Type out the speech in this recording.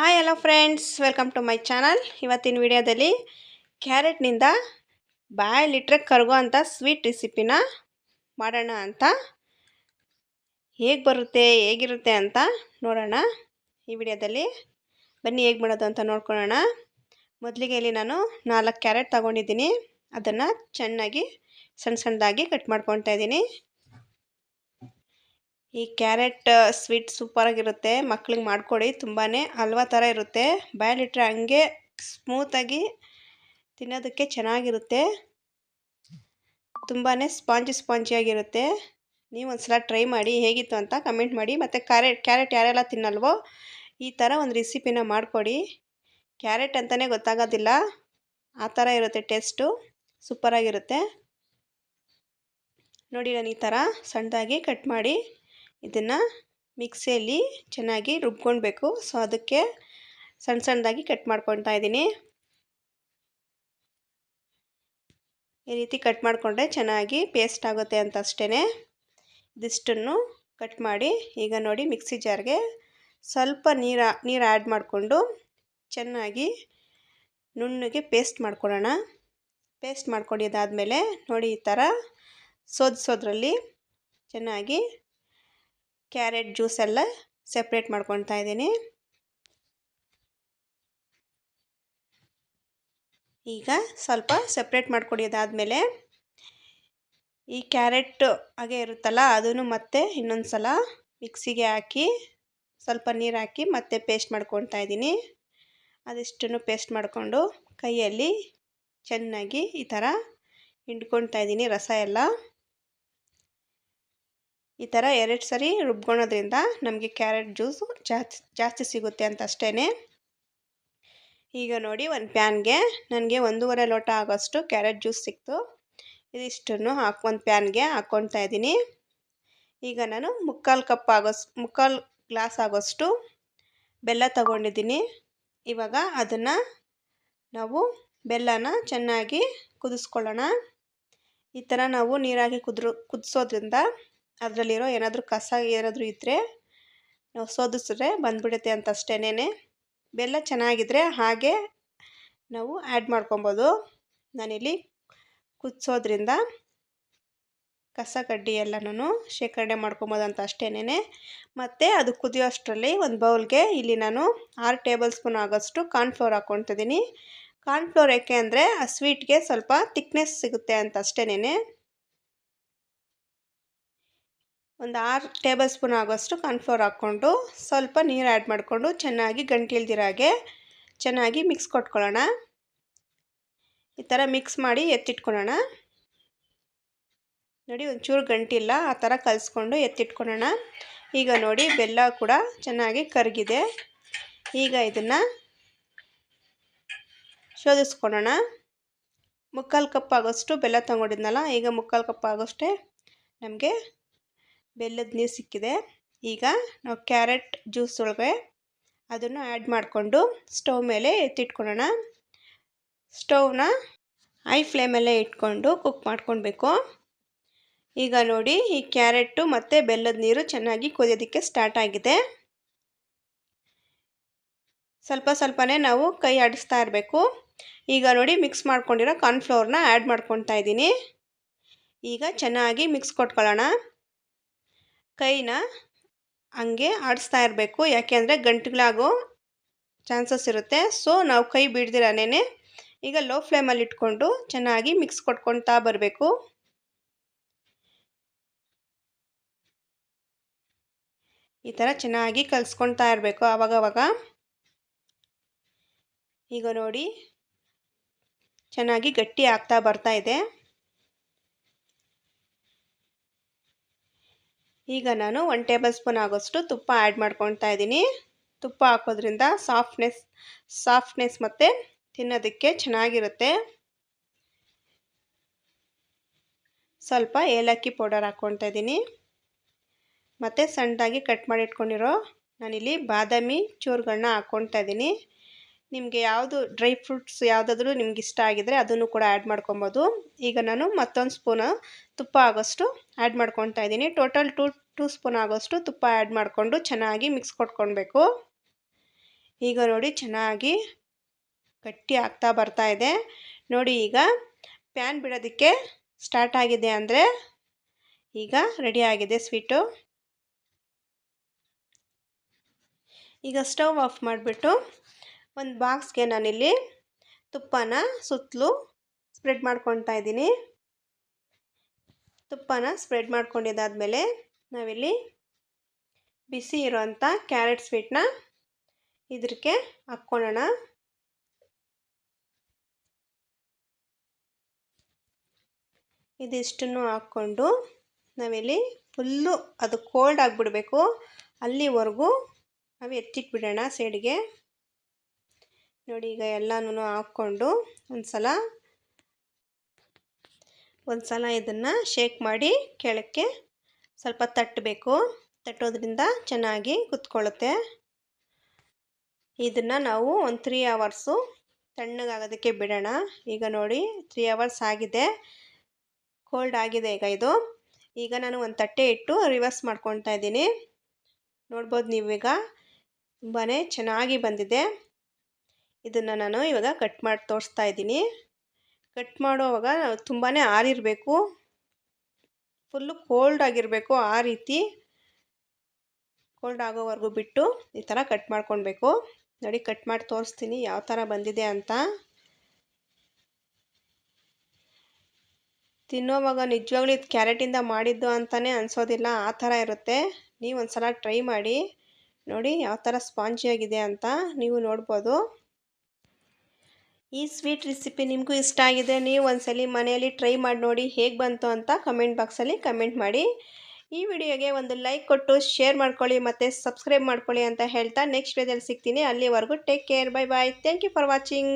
Hi hello friends welcome to my channel ಇವತ್ತಿನ ವಿಡಿಯೋದಲ್ಲಿ ಕ್ಯಾರೆಟ್ನಿಂದ ಬಾಯಲ್ಲಿಟ್ಟರೆ ಕರಗೋ ಅಂಥ ಸ್ವೀಟ್ ರೆಸಿಪಿನ ಮಾಡೋಣ ಅಂತ. ಹೇಗೆ ಬರುತ್ತೆ, ಹೇಗಿರುತ್ತೆ ಅಂತ ನೋಡೋಣ. ಈ ವಿಡಿಯೋದಲ್ಲಿ ಬನ್ನಿ ಹೇಗೆ ಮಾಡೋದು ಅಂತ ನೋಡ್ಕೊಳ್ಳೋಣ. ಮೊದಲಿಗೆ ಇಲ್ಲಿ ನಾನು ನಾಲ್ಕು ಕ್ಯಾರೆಟ್ ತಗೊಂಡಿದ್ದೀನಿ. ಅದನ್ನು ಚೆನ್ನಾಗಿ ಸಣ್ಣ ಸಣ್ಣದಾಗಿ ಕಟ್ ಮಾಡ್ಕೊತಾ ಇದ್ದೀನಿ. ಈ ಕ್ಯಾರೆಟ್ ಸ್ವೀಟ್ ಸೂಪರಾಗಿರುತ್ತೆ. ಮಕ್ಳಿಗೆ ಮಾಡಿಕೊಡಿ ತುಂಬಾ ಹಲ್ವಾ ಥರ ಇರುತ್ತೆ. ಬಾಯಲ್ಲಿಟ್ಟರೆ ಹಂಗೆ ಸ್ಮೂತಾಗಿ ತಿನ್ನೋದಕ್ಕೆ ಚೆನ್ನಾಗಿರುತ್ತೆ. ತುಂಬಾ ಸ್ಪಾಂಜಿ ಸ್ಪಾಂಜಿಯಾಗಿರುತ್ತೆ. ನೀವು ಒಂದು ಸಲ ಟ್ರೈ ಮಾಡಿ, ಹೇಗಿತ್ತು ಅಂತ ಕಮೆಂಟ್ ಮಾಡಿ. ಮತ್ತು ಕ್ಯಾರೆಟ್ ಕ್ಯಾರೆಟ್ ಯಾರೆಲ್ಲ ತಿನ್ನಲ್ವೋ, ಈ ಥರ ಒಂದು ರೆಸಿಪಿನ ಮಾಡಿಕೊಡಿ. ಕ್ಯಾರೆಟ್ ಅಂತಲೇ ಗೊತ್ತಾಗೋದಿಲ್ಲ. ಆ ಥರ ಇರುತ್ತೆ ಟೇಸ್ಟು. ಸೂಪರಾಗಿರುತ್ತೆ. ನೋಡಿ ನಾನು ಈ ಥರ ಸಣ್ಣದಾಗಿ ಕಟ್ ಮಾಡಿ. ಇದನ್ನು ಮಿಕ್ಸಿಯಲ್ಲಿ ಚೆನ್ನಾಗಿ ರುಬ್ಕೊಳ್ಬೇಕು. ಸೊ ಅದಕ್ಕೆ ಸಣ್ಣ ಸಣ್ಣದಾಗಿ ಕಟ್ ಮಾಡ್ಕೊತಾ ಇದ್ದೀನಿ. ಈ ರೀತಿ ಕಟ್ ಮಾಡಿಕೊಂಡ್ರೆ ಚೆನ್ನಾಗಿ ಪೇಸ್ಟ್ ಆಗುತ್ತೆ ಅಂತ ಅಷ್ಟೇ ಇದಿಷ್ಟನ್ನು ಕಟ್ ಮಾಡಿ ಈಗ ನೋಡಿ ಮಿಕ್ಸಿ ಜಾರ್ಗೆ ಸ್ವಲ್ಪ ನೀರ, ನೀರು ಆ್ಯಡ್ ಮಾಡಿಕೊಂಡು ಚೆನ್ನಾಗಿ ನುಣ್ಣಗೆ ಪೇಸ್ಟ್ ಮಾಡ್ಕೊಳ್ಳೋಣ ಪೇಸ್ಟ್ ಮಾಡ್ಕೊಂಡಿದ್ದಾದಮೇಲೆ ನೋಡಿ ಈ ಥರ ಸೋದಿಸೋದ್ರಲ್ಲಿ ಚೆನ್ನಾಗಿ ಕ್ಯಾರೆಟ್ ಜ್ಯೂಸ್ ಎಲ್ಲ ಸೆಪ್ರೇಟ್ ಮಾಡ್ಕೊತಾ ಇದ್ದೀನಿ. ಈಗ ಸ್ವಲ್ಪ ಸಪ್ರೇಟ್ ಮಾಡ್ಕೊಡಿದಾದಮೇಲೆ ಈ ಕ್ಯಾರೆಟ್ ಹಾಗೆ ಇರುತ್ತಲ್ಲ ಅದನ್ನು ಮತ್ತೆ ಇನ್ನೊಂದು ಸಲ ಮಿಕ್ಸಿಗೆ ಹಾಕಿ ಸ್ವಲ್ಪ ನೀರು ಹಾಕಿ ಮತ್ತೆ ಪೇಸ್ಟ್ ಮಾಡ್ಕೊತಾ ಇದ್ದೀನಿ. ಅದಿಷ್ಟನ್ನು ಪೇಸ್ಟ್ ಮಾಡಿಕೊಂಡು ಕೈಯಲ್ಲಿ ಚೆನ್ನಾಗಿ ಈ ಥರ ಹಿಂಡ್ಕೊಳ್ತಾ ಇದ್ದೀನಿ ರಸ ಎಲ್ಲ. ಈ ಥರ ಎರಡು ಸರಿ ರುಬ್ಕೊಳೋದ್ರಿಂದ ನಮಗೆ ಕ್ಯಾರೆಟ್ ಜ್ಯೂಸು ಜಾಸ್ತಿ ಜಾಸ್ತಿ ಸಿಗುತ್ತೆ ಅಂತ ಅಷ್ಟೇ ಈಗ ನೋಡಿ ಒಂದು ಪ್ಯಾನ್ಗೆ ನನಗೆ ಒಂದೂವರೆ ಲೋಟ ಆಗೋಷ್ಟು ಕ್ಯಾರೆಟ್ ಜ್ಯೂಸ್ ಸಿಕ್ತು. ಇದಿಷ್ಟನ್ನು ಹಾಕಿ, ಒಂದು ಪ್ಯಾನ್ಗೆ ಹಾಕ್ಕೊಳ್ತಾ ಇದ್ದೀನಿ. ಈಗ ನಾನು ಮುಕ್ಕಾಲು ಕಪ್ ಆಗೋಸ್, ಮುಕ್ಕಾಲು ಗ್ಲಾಸ್ ಆಗೋಷ್ಟು ಬೆಲ್ಲ ತಗೊಂಡಿದ್ದೀನಿ. ಇವಾಗ ಅದನ್ನು ನಾವು ಬೆಲ್ಲನ ಚೆನ್ನಾಗಿ ಕುದಿಸ್ಕೊಳ್ಳೋಣ. ಈ ಥರ ನಾವು ನೀರಾಗಿ ಕುದ್ರು, ಕುದಿಸೋದ್ರಿಂದ ಅದರಲ್ಲಿರೋ ಏನಾದರೂ ಕಸ ಏನಾದರೂ ಇದ್ದರೆ ನಾವು ಸೋದಿಸಿದ್ರೆ ಬಂದುಬಿಡುತ್ತೆ ಅಂತ ಅಷ್ಟೇನೆ ಬೆಲ್ಲ ಚೆನ್ನಾಗಿದ್ದರೆ ಹಾಗೆ ನಾವು ಆ್ಯಡ್ ಮಾಡ್ಕೊಬೋದು. ನಾನಿಲ್ಲಿ ಕುದಿಸೋದ್ರಿಂದ ಕಸ ಕಡ್ಡಿ ಎಲ್ಲನೂ ಶೇಖರಣೆ ಮಾಡ್ಕೊಬೋದು ಅಂತ ಅಷ್ಟೇನೆ ಮತ್ತು ಅದು ಕುದಿಯೋಷ್ಟರಲ್ಲಿ ಒಂದು ಬೌಲ್ಗೆ ಇಲ್ಲಿ ನಾನು ಆರು ಟೇಬಲ್ ಸ್ಪೂನ್ ಆಗೋಷ್ಟು ಕಾರ್ನ್ಫ್ಲೋರ್ ಹಾಕ್ಕೊತಿದ್ದೀನಿ ಕಾರ್ನ್ಫ್ಲೋರ್ ಯಾಕೆ ಅಂದರೆ ಆ ಸ್ವೀಟ್ಗೆ ಸ್ವಲ್ಪ ತಿಕ್ನೆಸ್ ಸಿಗುತ್ತೆ ಅಂತ ಅಷ್ಟೇನೆ ಒಂದು ಆರು ಟೇಬಲ್ ಸ್ಪೂನ್ ಆಗೋಷ್ಟು ಕಾರ್ನ್ಫ್ಲೋರ್ ಹಾಕ್ಕೊಂಡು ಸ್ವಲ್ಪ ನೀರು ಆ್ಯಡ್ ಮಾಡಿಕೊಂಡು ಚೆನ್ನಾಗಿ ಗಂಟಿಲ್ದಿರೋ ಹಾಗೆ ಚೆನ್ನಾಗಿ ಮಿಕ್ಸ್ ಕೊಟ್ಕೊಳ್ಳೋಣ. ಈ ಥರ ಮಿಕ್ಸ್ ಮಾಡಿ ಎತ್ತಿಟ್ಕೊಳ್ಳೋಣ. ನೋಡಿ ಒಂಚೂರು ಗಂಟಿಲ್ಲ ಆ ಥರ ಕಲಿಸ್ಕೊಂಡು ಎತ್ತಿಟ್ಕೊಳ್ಳೋಣ. ಈಗ ನೋಡಿ ಬೆಲ್ಲ ಕೂಡ ಚೆನ್ನಾಗಿ ಕರಗಿದೆ. ಈಗ ಇದನ್ನು ಶೋಧಿಸ್ಕೊಳ್ಳೋಣ. ಮುಕ್ಕಾಲು ಕಪ್ ಆಗೋಷ್ಟು ಬೆಲ್ಲ ತೊಗೊಂಡಿದ್ನಲ್ಲ, ಈಗ ಮುಕ್ಕಾಲು ಕಪ್ ಆಗೋಷ್ಟೇ ನಮಗೆ ಬೆಲ್ಲದ ನೀರು ಸಿಕ್ಕಿದೆ. ಈಗ ನಾವು ಕ್ಯಾರೆಟ್ ಜ್ಯೂಸ್ ಒಳಗೆ ಅದನ್ನು ಆ್ಯಡ್ ಮಾಡಿಕೊಂಡು ಸ್ಟವ್ ಮೇಲೆ ಎತ್ತಿಟ್ಕೊಳ್ಳೋಣ ಸ್ಟವ್ನ ಹೈ ಫ್ಲೇಮಲ್ಲೇ ಇಟ್ಕೊಂಡು ಕುಕ್ ಮಾಡ್ಕೊಳ್ಬೇಕು. ಈಗ ನೋಡಿ ಈ ಕ್ಯಾರೆಟು ಮತ್ತು ಬೆಲ್ಲದ ನೀರು ಚೆನ್ನಾಗಿ ಕುದಿಯೋದಕ್ಕೆ ಸ್ಟಾರ್ಟ್ ಆಗಿದೆ. ಸ್ವಲ್ಪ ಸ್ವಲ್ಪನೇ ನಾವು ಕೈ ಆಡಿಸ್ತಾ ಇರಬೇಕು. ಈಗ ನೋಡಿ ಮಿಕ್ಸ್ ಮಾಡ್ಕೊಂಡಿರೋ ಕಾರ್ನ್ಫ್ಲೋರ್ನ ಆ್ಯಡ್ ಮಾಡ್ಕೊತಾ ಇದ್ದೀನಿ. ಈಗ ಚೆನ್ನಾಗಿ ಮಿಕ್ಸ್ ಕೊಟ್ಕೊಳ್ಳೋಣ. ಕೈನ ಹಂಗೆ ಆಡಿಸ್ತಾ ಇರಬೇಕು. ಯಾಕೆಂದರೆ ಗಂಟುಗಳಾಗೋ ಚಾನ್ಸಸ್ ಇರುತ್ತೆ. ಸೊ ನಾವು ಕೈ ಬಿಡ್ದಿರನೇ ಈಗ ಲೋ ಫ್ಲೇಮಲ್ಲಿ ಇಟ್ಕೊಂಡು ಚೆನ್ನಾಗಿ ಮಿಕ್ಸ್ ಕೊಟ್ಕೊಳ್ತಾ ಬರಬೇಕು. ಈ ಥರ ಚೆನ್ನಾಗಿ ಕಲಿಸ್ಕೊಳ್ತಾ ಇರಬೇಕು ಆವಾಗವಾಗ. ಈಗ ನೋಡಿ, ಚೆನ್ನಾಗಿ ಗಟ್ಟಿ ಆಗ್ತಾ ಬರ್ತಾ ಇದೆ. ಈಗ ನಾನು ಒನ್ ಟೇಬಲ್ ಸ್ಪೂನ್ ಆಗೋಷ್ಟು ತುಪ್ಪ ಆ್ಯಡ್ ಮಾಡ್ಕೊತಾ ಇದ್ದೀನಿ. ತುಪ್ಪ ಹಾಕೋದ್ರಿಂದ ಸಾಫ್ಟ್ನೆಸ್ ಸಾಫ್ಟ್ನೆಸ್ ಮತ್ತು ತಿನ್ನೋದಕ್ಕೆ ಚೆನ್ನಾಗಿರುತ್ತೆ. ಸ್ವಲ್ಪ ಏಲಕ್ಕಿ ಪೌಡರ್ ಹಾಕ್ಕೊತಾ ಇದ್ದೀನಿ. ಮತ್ತು ಸಣ್ಣದಾಗಿ ಕಟ್ ಮಾಡಿ ಇಟ್ಕೊಂಡಿರೋ ನಾನಿಲ್ಲಿ ಬಾದಾಮಿ ಚೂರುಗಳನ್ನ ಹಾಕ್ಕೊತಾ ಇದ್ದೀನಿ. ನಿಮಗೆ ಯಾವುದು ಡ್ರೈ ಫ್ರೂಟ್ಸ್ ಯಾವುದಾದ್ರೂ ನಿಮ್ಗೆ ಇಷ್ಟ ಆಗಿದರೆ ಅದನ್ನು ಕೂಡ ಆ್ಯಡ್ ಮಾಡ್ಕೊಬೋದು. ಈಗ ನಾನು ಮತ್ತೊಂದು ಸ್ಪೂನು ತುಪ್ಪ ಆಗೋಷ್ಟು ಆ್ಯಡ್ ಮಾಡ್ಕೊತಾ ಇದ್ದೀನಿ. ಟೋಟಲ್ ಟೂ ಟೂ ಸ್ಪೂನ್ ಆಗೋಷ್ಟು ತುಪ್ಪ ಆ್ಯಡ್ ಮಾಡಿಕೊಂಡು ಚೆನ್ನಾಗಿ ಮಿಕ್ಸ್ ಕೊಟ್ಕೊಳ್ಬೇಕು. ಈಗ ನೋಡಿ ಚೆನ್ನಾಗಿ ಗಟ್ಟಿ ಆಗ್ತಾ ಬರ್ತಾ ಇದೆ. ನೋಡಿ ಈಗ ಪ್ಯಾನ್ ಬಿಡೋದಕ್ಕೆ ಸ್ಟಾರ್ಟ್ ಆಗಿದೆ ಅಂದರೆ ಈಗ ರೆಡಿ ಆಗಿದೆ ಸ್ವೀಟು ಈಗ ಸ್ಟವ್ ಆಫ್ ಮಾಡಿಬಿಟ್ಟು ಒಂದು ಬಾಕ್ಸ್ಗೆ ನಾನಿಲ್ಲಿ ತುಪ್ಪನ ಸುತ್ತಲೂ ಸ್ಪ್ರೆಡ್ ಮಾಡ್ಕೊತಾ ಇದ್ದೀನಿ. ತುಪ್ಪನ ಸ್ಪ್ರೆಡ್ ಮಾಡ್ಕೊಂಡಿದ್ದಾದಮೇಲೆ ನಾವಿಲ್ಲಿ ಬಿಸಿ ಇರೋಂಥ ಕ್ಯಾರೆಟ್ ಸ್ವೀಟ್ನ ಇದಕ್ಕೆ ಹಾಕ್ಕೊಳ್ಳೋಣ ಇದಿಷ್ಟನ್ನು ಹಾಕ್ಕೊಂಡು ನಾವಿಲ್ಲಿ ಫುಲ್ಲು ಅದು ಕೋಲ್ಡ್ ಆಗಿಬಿಡಬೇಕು. ಅಲ್ಲಿವರೆಗೂ ನಾವು ಎತ್ತಿಟ್ಬಿಡೋಣ ಸೈಡ್ಗೆ. ನೋಡಿ ಈಗ ಎಲ್ಲನೂ ಹಾಕ್ಕೊಂಡು ಒಂದು ಸಲ ಒಂದು ಸಲ ಇದನ್ನು ಶೇಕ್ ಮಾಡಿ ಕೆಳಕ್ಕೆ ಸ್ವಲ್ಪ ತಟ್ಟಬೇಕು. ತಟ್ಟೋದ್ರಿಂದ ಚೆನ್ನಾಗಿ ಕುತ್ಕೊಳ್ಳುತ್ತೆ. ಇದನ್ನು ನಾವು ಒಂದು ತ್ರೀ ಅವರ್ಸು ತಣ್ಣಗಾಗೋದಕ್ಕೆ ಬಿಡೋಣ. ಈಗ ನೋಡಿ ತ್ರೀ ಅವರ್ಸ್ ಆಗಿದೆ. ಕೋಲ್ಡ್ ಆಗಿದೆ ಈಗ ಇದು. ಈಗ ನಾನು ಒಂದು ತಟ್ಟೆ ಇಟ್ಟು ರಿವರ್ಸ್ ಮಾಡ್ಕೊತಾ ಇದ್ದೀನಿ. ನೋಡ್ಬೋದು ನೀವೀಗ. ತುಂಬಾ ಚೆನ್ನಾಗಿ ಬಂದಿದೆ. ಇದನ್ನು ನಾನು ಇವಾಗ ಕಟ್ ಮಾಡಿ ತೋರಿಸ್ತಾ ಇದ್ದೀನಿ. ಕಟ್ ಮಾಡುವಾಗ ತುಂಬಾ ಆರಿರಬೇಕು. ಫುಲ್ಲು ಕೋಲ್ಡ್ ಆಗಿರಬೇಕು ಆ ರೀತಿ. ಕೋಲ್ಡ್ ಆಗೋವರೆಗೂ ಬಿಟ್ಟು ಈ ಥರ ಕಟ್ ಮಾಡ್ಕೊಳ್ಬೇಕು. ನೋಡಿ ಕಟ್ ಮಾಡಿ ತೋರಿಸ್ತೀನಿ ಯಾವ ಥರ ಬಂದಿದೆ ಅಂತ. ತಿನ್ನೋವಾಗ ನಿಜವಾಗ್ಲೂ ಇದು ಕ್ಯಾರೆಟಿಂದ ಮಾಡಿದ್ದು ಅಂತಲೇ ಅನಿಸೋದಿಲ್ಲ. ಆ ಥರ ಇರುತ್ತೆ. ನೀವು ಒಂದು ಸಲ ಟ್ರೈ ಮಾಡಿ. ನೋಡಿ ಯಾವ ಥರ ಸ್ಪಾಂಜಿಯಾಗಿದೆ ಅಂತ ನೀವು ನೋಡ್ಬೋದು. ಈ ಸ್ವೀಟ್ ರೆಸಿಪಿ ನಿಮಗೂ ಇಷ್ಟ ಆಗಿದೆ, ನೀವು ಒಂದ್ಸಲಿ ಮನೆಯಲ್ಲಿ ಟ್ರೈ ಮಾಡಿ ನೋಡಿ ಹೇಗೆ ಬಂತು ಅಂತ ಕಮೆಂಟ್ ಬಾಕ್ಸಲ್ಲಿ ಕಮೆಂಟ್ ಮಾಡಿ. ಈ ವಿಡಿಯೋಗೆ ಒಂದು ಲೈಕ್ ಕೊಟ್ಟು ಶೇರ್ ಮಾಡ್ಕೊಳ್ಳಿ ಮತ್ತು ಸಬ್ಸ್ಕ್ರೈಬ್ ಮಾಡ್ಕೊಳ್ಳಿ ಅಂತ ಹೇಳ್ತಾ ನೆಕ್ಸ್ಟ್ ವಿಡಿಯೋದಲ್ಲಿ ಸಿಗ್ತೀನಿ. ಅಲ್ಲಿವರೆಗೂ take care, bye bye thank you for watching.